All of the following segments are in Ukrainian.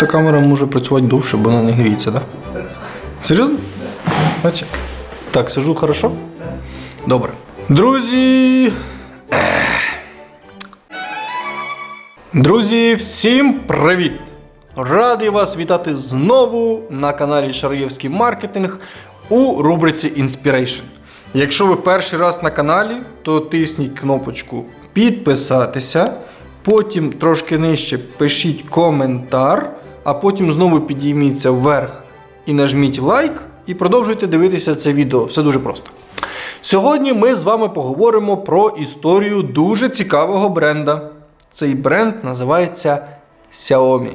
Та камера може працювати довше, бо вона не гріється, так? Да? Серйозно? Бачиш? Так, сижу хорошо? Добре. Друзі. Друзі, всім привіт! Радий вас вітати знову на каналі Шараєвський маркетинг у рубриці Inspiration. Якщо ви перший раз на каналі, то тисніть кнопочку підписатися, потім трошки нижче пишіть коментар, а потім знову підійміться вверх і нажміть лайк, і продовжуйте дивитися це відео. Все дуже просто. Сьогодні ми з вами поговоримо про історію дуже цікавого бренда. Цей бренд називається Xiaomi.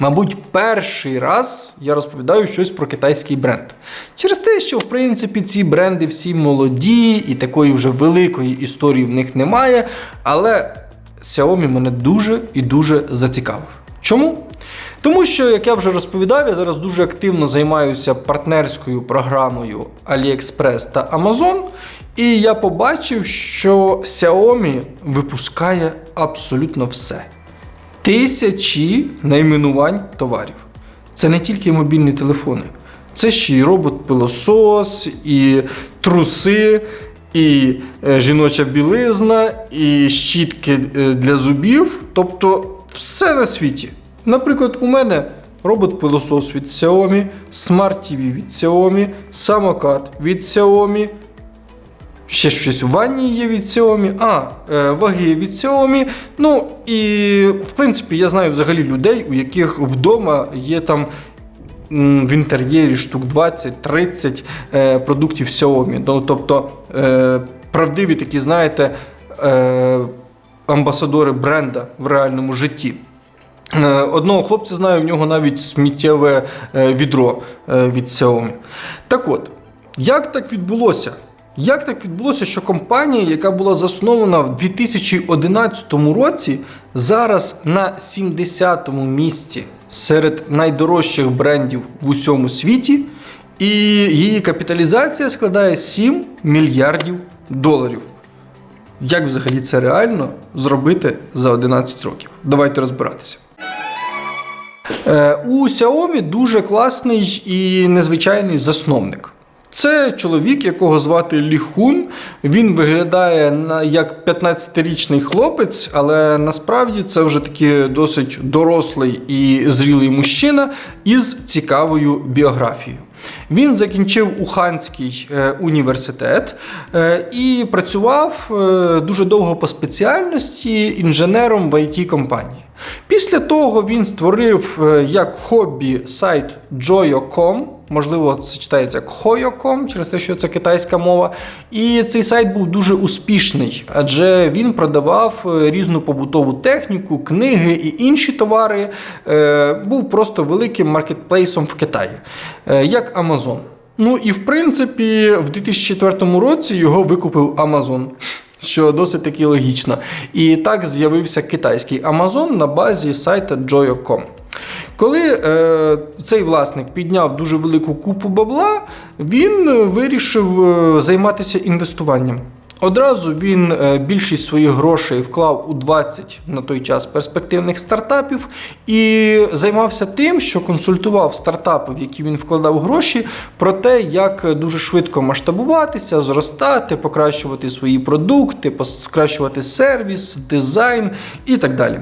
Мабуть, перший раз я розповідаю щось про китайський бренд. Через те, що в принципі ці бренди всі молоді і такої вже великої історії в них немає. Але Xiaomi мене дуже і дуже зацікавив. Чому? Тому що, як я вже розповідав, я зараз дуже активно займаюся партнерською програмою AliExpress та Amazon. І я побачив, що Xiaomi випускає абсолютно все. Тисячі найменувань товарів. Це не тільки мобільні телефони, це ще й робот-пилосос, і труси, і е, жіноча білизна, і щітки е, для зубів. Тобто все на світі. Наприклад, у мене робот-пилосос від Xiaomi, Smart TV від Xiaomi, самокат від Xiaomi. Ще щось у ванні є від Xiaomi, а е, ваги від Xiaomi. Ну і в принципі я знаю взагалі людей, у яких вдома є там в інтер'єрі штук 20-30 е, продуктів Xiaomi. Ну, тобто е, правдиві такі, знаєте, амбасадори бренда в реальному житті. Е, Одного хлопця знаю, в нього навіть сміттєве е, відро е, від Xiaomi. Так от, як так відбулося? Як так відбулося, що компанія, яка була заснована в 2011 році, зараз на 70-му місці серед найдорожчих брендів в усьому світі, і її капіталізація складає 7 мільярдів доларів. Як взагалі це реально зробити за 11 років? Давайте розбиратися. Е, У Xiaomi дуже класний і незвичайний засновник. Це чоловік, якого звати Ліхун. Він виглядає як 15-річний хлопець, але насправді це вже таки досить дорослий і зрілий мужчина із цікавою біографією. Він закінчив Уханський е, університет е, і працював дуже довго по спеціальності інженером в it компанії. Після того він створив е, як хобі сайт Joyo.com, можливо, це читається як Hoyo.com, через те, що це китайська мова. І цей сайт був дуже успішний, адже він продавав е, різну побутову техніку, книги і інші товари. Е, Був просто великим маркетплейсом в Китаї, як Amazon. Ну і в принципі, в 2004 році його викупив Amazon. Що досить таки логічно. І так з'явився китайський Amazon на базі сайта Joyo.com. Коли е, цей власник підняв дуже велику купу бабла, він е, вирішив е, займатися інвестуванням. Одразу він е, більшість своїх грошей вклав у 20 на той час перспективних стартапів і займався тим, що консультував стартапи, в які він вкладав гроші, про те, як дуже швидко масштабуватися, зростати, покращувати свої продукти, покращувати сервіс, дизайн і так далі.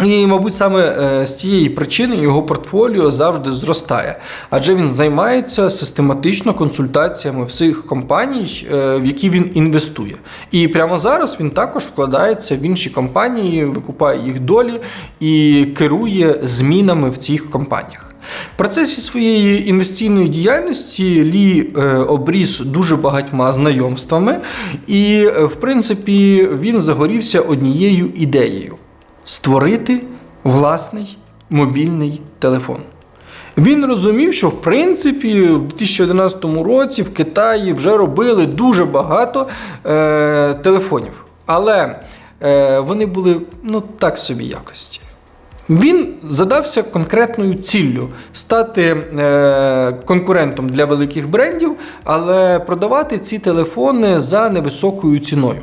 І, мабуть, саме е, з тієї причини його портфоліо завжди зростає, адже він займається систематично консультаціями всіх компаній, е, в які він інвестує. І прямо зараз він також вкладається в інші компанії, викупає їх долі і керує змінами в цих компаніях. В процесі своєї інвестиційної діяльності Лі е, обріз дуже багатьма знайомствами, і, в принципі, він загорівся однією ідеєю створити власний мобільний телефон. Він розумів, що в принципі в 2011 році в Китаї вже робили дуже багато е, телефонів, але е, вони були ну так собі якості. Він задався конкретною ціллю стати е, конкурентом для великих брендів, але продавати ці телефони за невисокою ціною.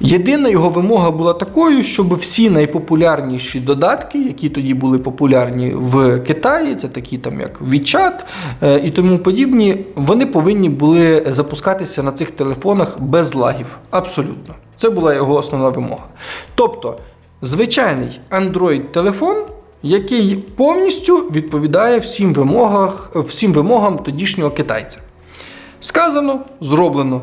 Єдина його вимога була такою, щоб всі найпопулярніші додатки, які тоді були популярні в Китаї, це такі там як WeChat е, і тому подібні, вони повинні були запускатися на цих телефонах без лагів. Абсолютно. Це була його основна вимога. Тобто, звичайний Android-телефон, який повністю відповідає всім, вимогах, всім вимогам тодішнього китайця. Сказано, зроблено.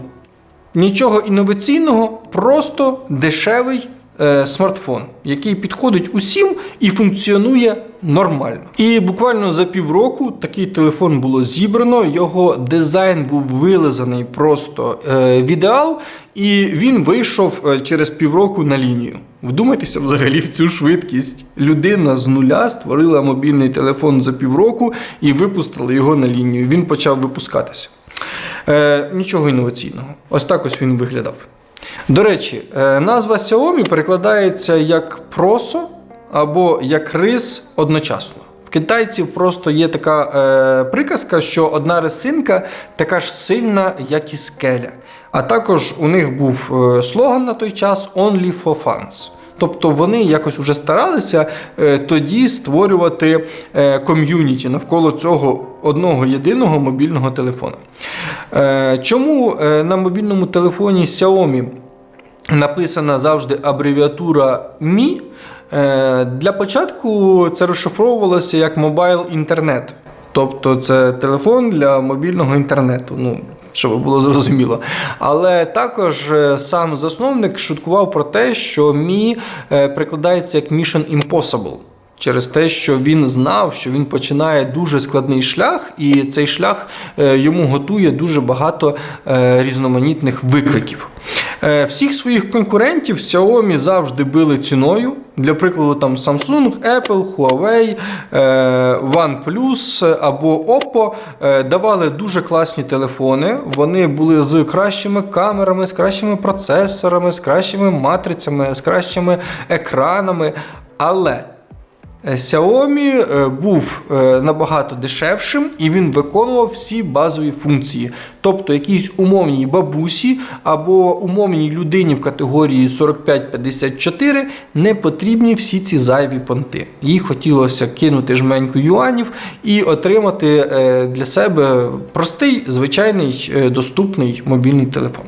Нічого інноваційного, просто дешевий е, смартфон, який підходить усім і функціонує нормально. І буквально за півроку такий телефон було зібрано. Його дизайн був вилизаний просто е, в ідеал, і він вийшов е, через півроку на лінію. Вдумайтеся взагалі в цю швидкість. Людина з нуля створила мобільний телефон за півроку і випустила його на лінію. Він почав випускатися. Е, нічого інноваційного. Ось так ось він виглядав. До речі, е, назва Xiaomi перекладається як просо або як рис одночасно. В китайців просто є така е, приказка, що одна рисинка така ж сильна, як і скеля. А також у них був е, слоган на той час Only for fans. Тобто вони якось вже старалися е, тоді створювати е, ком'юніті навколо цього одного єдиного мобільного телефона. Е, чому на мобільному телефоні Xiaomi написана завжди абревіатура Mi? Для початку це розшифровувалося як Mobile інтернет. Тобто це телефон для мобільного інтернету. Ну, щоб було зрозуміло. Але також е, сам засновник шуткував про те, що Мі е, прикладається як Mission Impossible. Через те, що він знав, що він починає дуже складний шлях, і цей шлях е, йому готує дуже багато різноманітних викликів. Е, Всіх своїх конкурентів Xiaomi завжди били ціною. Для прикладу, там Samsung, Apple, Huawei, е, OnePlus або Oppo е, давали дуже класні телефони. Вони були з кращими камерами, з кращими процесорами, з кращими матрицями, з кращими екранами. Але Xiaomi е, був е, набагато дешевшим і він виконував всі базові функції. Тобто якійсь умовній бабусі або умовній людині в категорії 45-54 не потрібні всі ці зайві понти. Їй хотілося кинути жменьку юанів і отримати для себе простий, звичайний доступний мобільний телефон.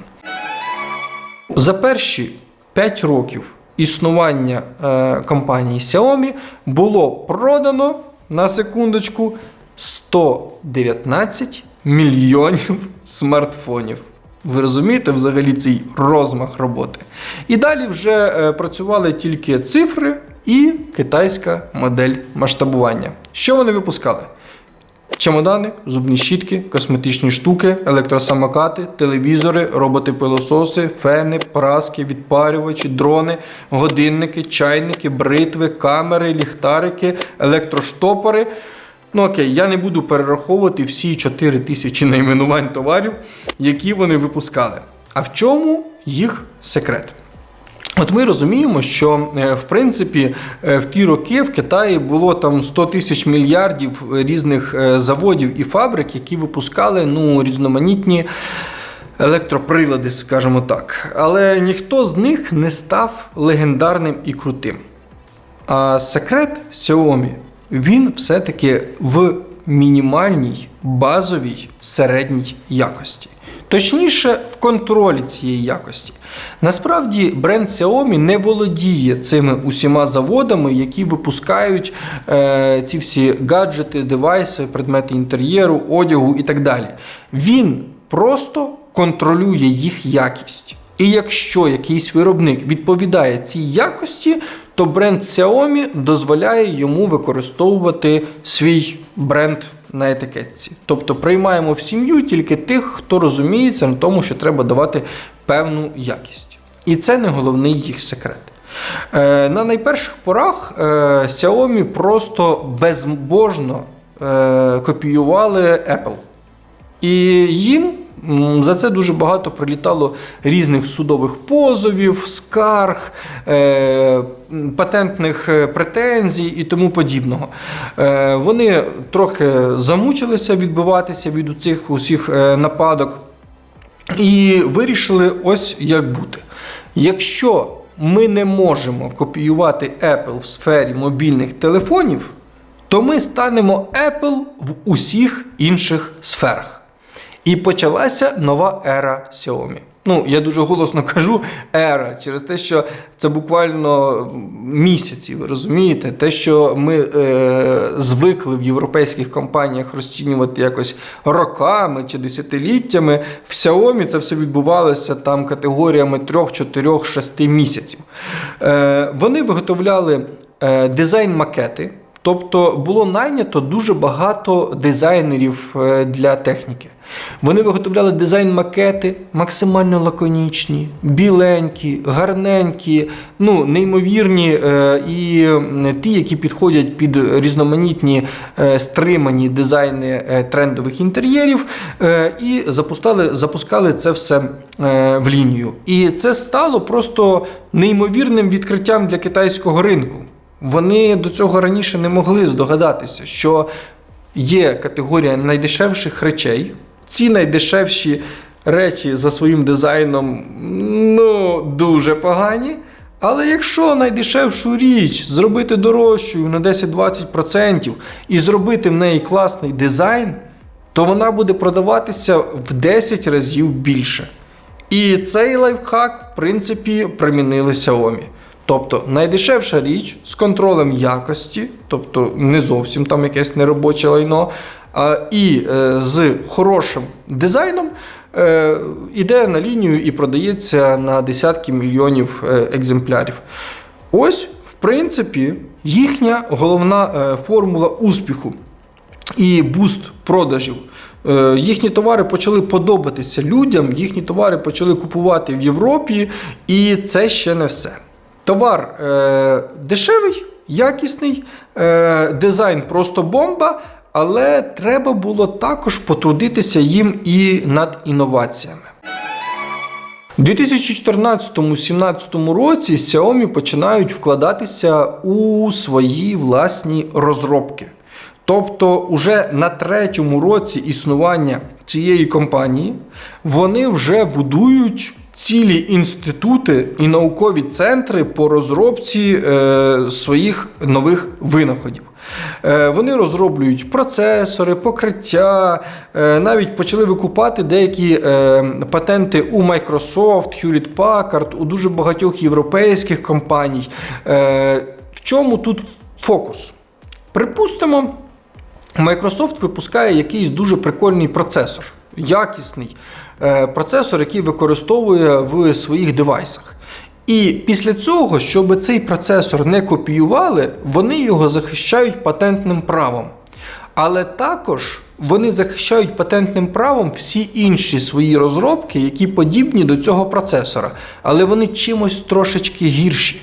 За перші 5 років існування е, компанії Xiaomi було продано на секундочку 119 мільйонів смартфонів. Ви розумієте взагалі цей розмах роботи? І далі вже е, працювали тільки цифри і китайська модель масштабування. Що вони випускали? Чемодани, зубні щітки, косметичні штуки, електросамокати, телевізори, роботи-пилососи, фени, праски, відпарювачі, дрони, годинники, чайники, бритви, камери, ліхтарики, електроштопори. Ну окей, я не буду перераховувати всі 4 тисячі найменувань товарів, які вони випускали. А в чому їх секрет? От ми розуміємо, що е, в принципі е, в ті роки в Китаї було там 100 тисяч мільярдів різних е, заводів і фабрик, які випускали ну, різноманітні електроприлади, скажімо так. Але ніхто з них не став легендарним і крутим. А секрет Xiaomi, він все-таки в мінімальній базовій середній якості. Точніше, в контролі цієї якості. Насправді, бренд Xiaomi не володіє цими усіма заводами, які випускають е, ці всі гаджети, девайси, предмети інтер'єру, одягу і так далі. Він просто контролює їх якість. І якщо якийсь виробник відповідає цій якості, то бренд Xiaomi дозволяє йому використовувати свій бренд на етикетці. Тобто приймаємо в сім'ю тільки тих, хто розуміється на тому, що треба давати певну якість. І це не головний їх секрет. Е, на найперших порах е, Xiaomi просто безбожно е, копіювали Apple. І їм за це дуже багато прилітало різних судових позовів, скарг, е, патентних е, претензій і тому подібного. Е, вони трохи замучилися відбиватися від цих усіх нападок і вирішили ось як бути. Якщо ми не можемо копіювати Apple в сфері мобільних телефонів, то ми станемо Apple в усіх інших сферах. І почалася нова ера Xiaomi. Ну, я дуже голосно кажу ера, через те, що це буквально місяці, ви розумієте? Те, що ми е, звикли в європейських компаніях розцінювати якось роками чи десятиліттями, в Xiaomi це все відбувалося там категоріями 3, 4, 6 місяців. Е, вони виготовляли е, дизайн-макети. Тобто було найнято дуже багато дизайнерів е, для техніки. Вони виготовляли дизайн-макети максимально лаконічні, біленькі, гарненькі, ну, неймовірні е, і ті, які підходять під різноманітні е, стримані дизайни е, трендових інтер'єрів, і запускали, запускали це все в лінію. І це стало просто неймовірним відкриттям для китайського ринку. Вони до цього раніше не могли здогадатися, що є категорія найдешевших речей. Ці найдешевші речі за своїм дизайном ну, дуже погані. Але якщо найдешевшу річ зробити дорожчою на 10-20% і зробити в неї класний дизайн, то вона буде продаватися в 10 разів більше. І цей лайфхак, в принципі, примінили Xiaomi. Тобто найдешевша річ з контролем якості, тобто не зовсім там якесь неробоче лайно, і е, з хорошим дизайном е, іде на лінію і продається на десятки мільйонів е, екземплярів. Ось, в принципі, їхня головна формула успіху і буст продажів. Їхні товари почали подобатися людям, їхні товари почали купувати в Європі, і це ще не все. Товар е, дешевий, якісний, е, дизайн просто бомба, але треба було також потрудитися їм і над інноваціями. У 2014-2017 році Xiaomi починають вкладатися у свої власні розробки. Тобто, уже на третьому році існування цієї компанії вони вже будують цілі інститути і наукові центри по розробці е, своїх нових винаходів. Е, Вони розроблюють процесори, покриття, е, навіть почали викупати деякі е, патенти у Microsoft, Hewlett Packard, у дуже багатьох європейських компаній. В чому тут фокус? Припустимо, Microsoft випускає якийсь дуже прикольний процесор, якісний е, процесор, який використовує в своїх девайсах. І після цього, щоб цей процесор не копіювали, вони його захищають патентним правом. Але також вони захищають патентним правом всі інші свої розробки, які подібні до цього процесора, але вони чимось трошечки гірші.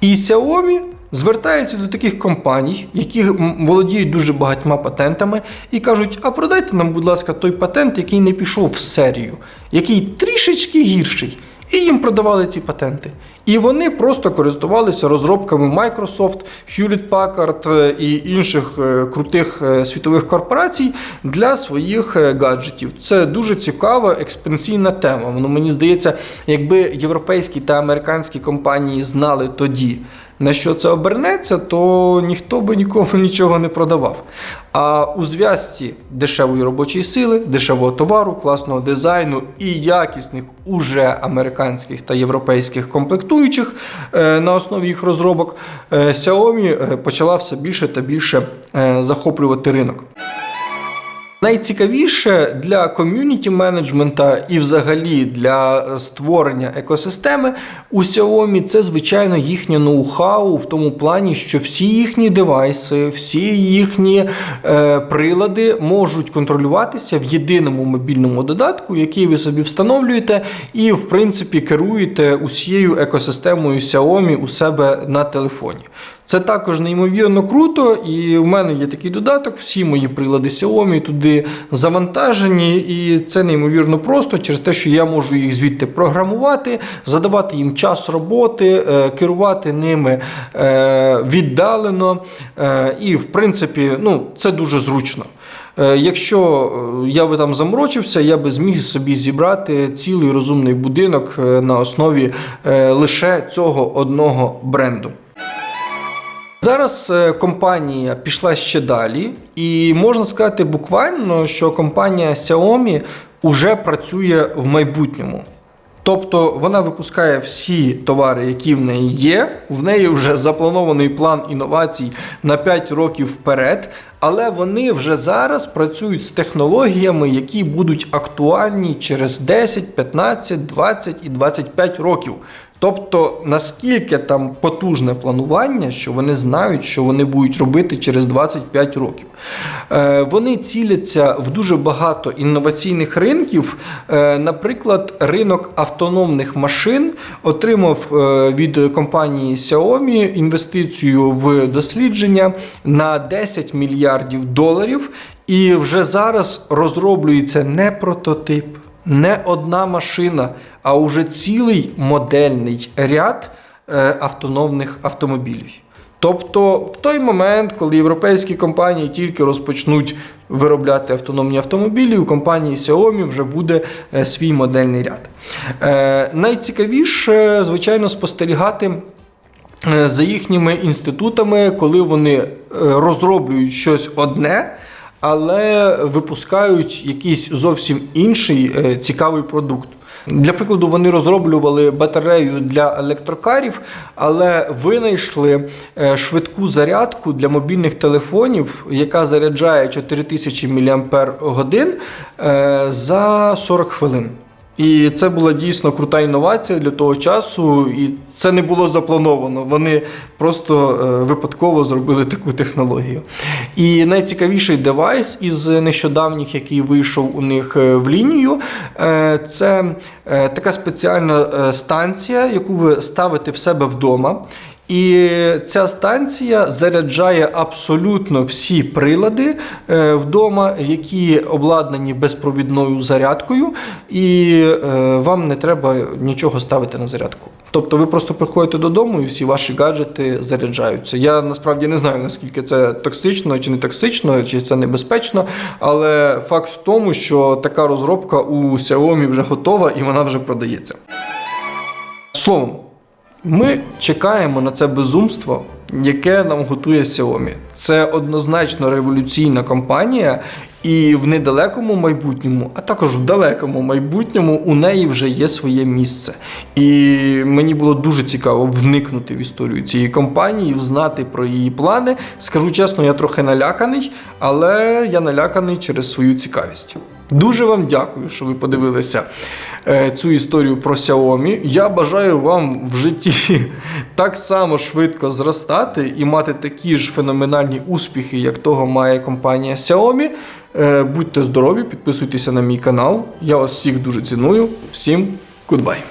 І Xiaomi звертається до таких компаній, які володіють дуже багатьма патентами, і кажуть: а продайте нам, будь ласка, той патент, який не пішов в серію, який трішечки гірший. І їм продавали ці патенти. І вони просто користувалися розробками Microsoft, Hewlett Packard е, і інших е, крутих е, світових корпорацій для своїх гаджетів. Це дуже цікава експансійна тема. Воно мені здається, якби європейські та американські компанії знали тоді, на що це обернеться, то ніхто би нікому нічого не продавав. А у зв'язці дешевої робочої сили, дешевого товару, класного дизайну і якісних уже американських та європейських комплектуючих е, на основі їх розробок, е, Xiaomi е, почала все більше та більше захоплювати ринок. Найцікавіше для ком'юніті менеджмента і взагалі для створення екосистеми у Xiaomi це звичайно їхнє ноу-хау в тому плані, що всі їхні девайси, всі їхні е, прилади можуть контролюватися в єдиному мобільному додатку, який ви собі встановлюєте, і в принципі керуєте усією екосистемою Xiaomi у себе на телефоні. Це також неймовірно круто, і в мене є такий додаток. Всі мої прилади Xiaomi туди завантажені, і це неймовірно просто через те, що я можу їх звідти програмувати, задавати їм час роботи, е, керувати ними е, віддалено. Е, І, в принципі, ну, це дуже зручно. Якщо я би там заморочився, я би зміг собі зібрати цілий розумний будинок на основі лише цього одного бренду. Зараз е, компанія пішла ще далі, і можна сказати буквально, що компанія Xiaomi вже працює в майбутньому. Тобто вона випускає всі товари, які в неї є. В неї вже запланований план інновацій на 5 років вперед, але вони вже зараз працюють з технологіями, які будуть актуальні через 10, 15, 20 і 25 років. Тобто, наскільки там потужне планування, що вони знають, що вони будуть робити через 25 років. Е, вони ціляться в дуже багато інноваційних ринків. Е, наприклад, ринок автономних машин отримав е, від компанії Xiaomi інвестицію в дослідження на 10 мільярдів доларів. І вже зараз розроблюється не прототип не одна машина, а уже цілий модельний ряд е, автономних автомобілів. Тобто, в той момент, коли європейські компанії тільки розпочнуть виробляти автономні автомобілі, у компанії Xiaomi вже буде е, свій модельний ряд. Е, найцікавіше, звичайно, спостерігати. За їхніми інститутами, коли вони розроблюють щось одне, але випускають якийсь зовсім інший е, цікавий продукт. Для прикладу, вони розроблювали батарею для електрокарів, але винайшли е, швидку зарядку для мобільних телефонів, яка заряджає 4000 мАч е, за 40 хвилин. І це була дійсно крута інновація для того часу, і це не було заплановано. Вони просто е, випадково зробили таку технологію. І найцікавіший девайс із нещодавніх, який вийшов у них е, в лінію, е, це така спеціальна станція, яку ви ставите в себе вдома. І ця станція заряджає абсолютно всі прилади е, вдома, які обладнані безпровідною зарядкою, і е, вам не треба нічого ставити на зарядку. Тобто ви просто приходите додому і всі ваші гаджети заряджаються. Я насправді не знаю, наскільки це токсично чи не токсично, чи це небезпечно, але факт в тому, що така розробка у Xiaomi вже готова і вона вже продається. Словом, ми чекаємо на це безумство, яке нам готує Xiaomi. Це однозначно революційна компанія, і в недалекому майбутньому, а також в далекому майбутньому у неї вже є своє місце. І мені було дуже цікаво вникнути в історію цієї компанії, знати про її плани. Скажу чесно, я трохи наляканий, але я наляканий через свою цікавість. Дуже вам дякую, що ви подивилися е, цю історію про Xiaomi. Я бажаю вам в житті так само швидко зростати і мати такі ж феноменальні успіхи, як того має компанія Xiaomi. Е, Будьте здорові, підписуйтеся на мій канал. Я вас всіх дуже ціную. Всім гудбай!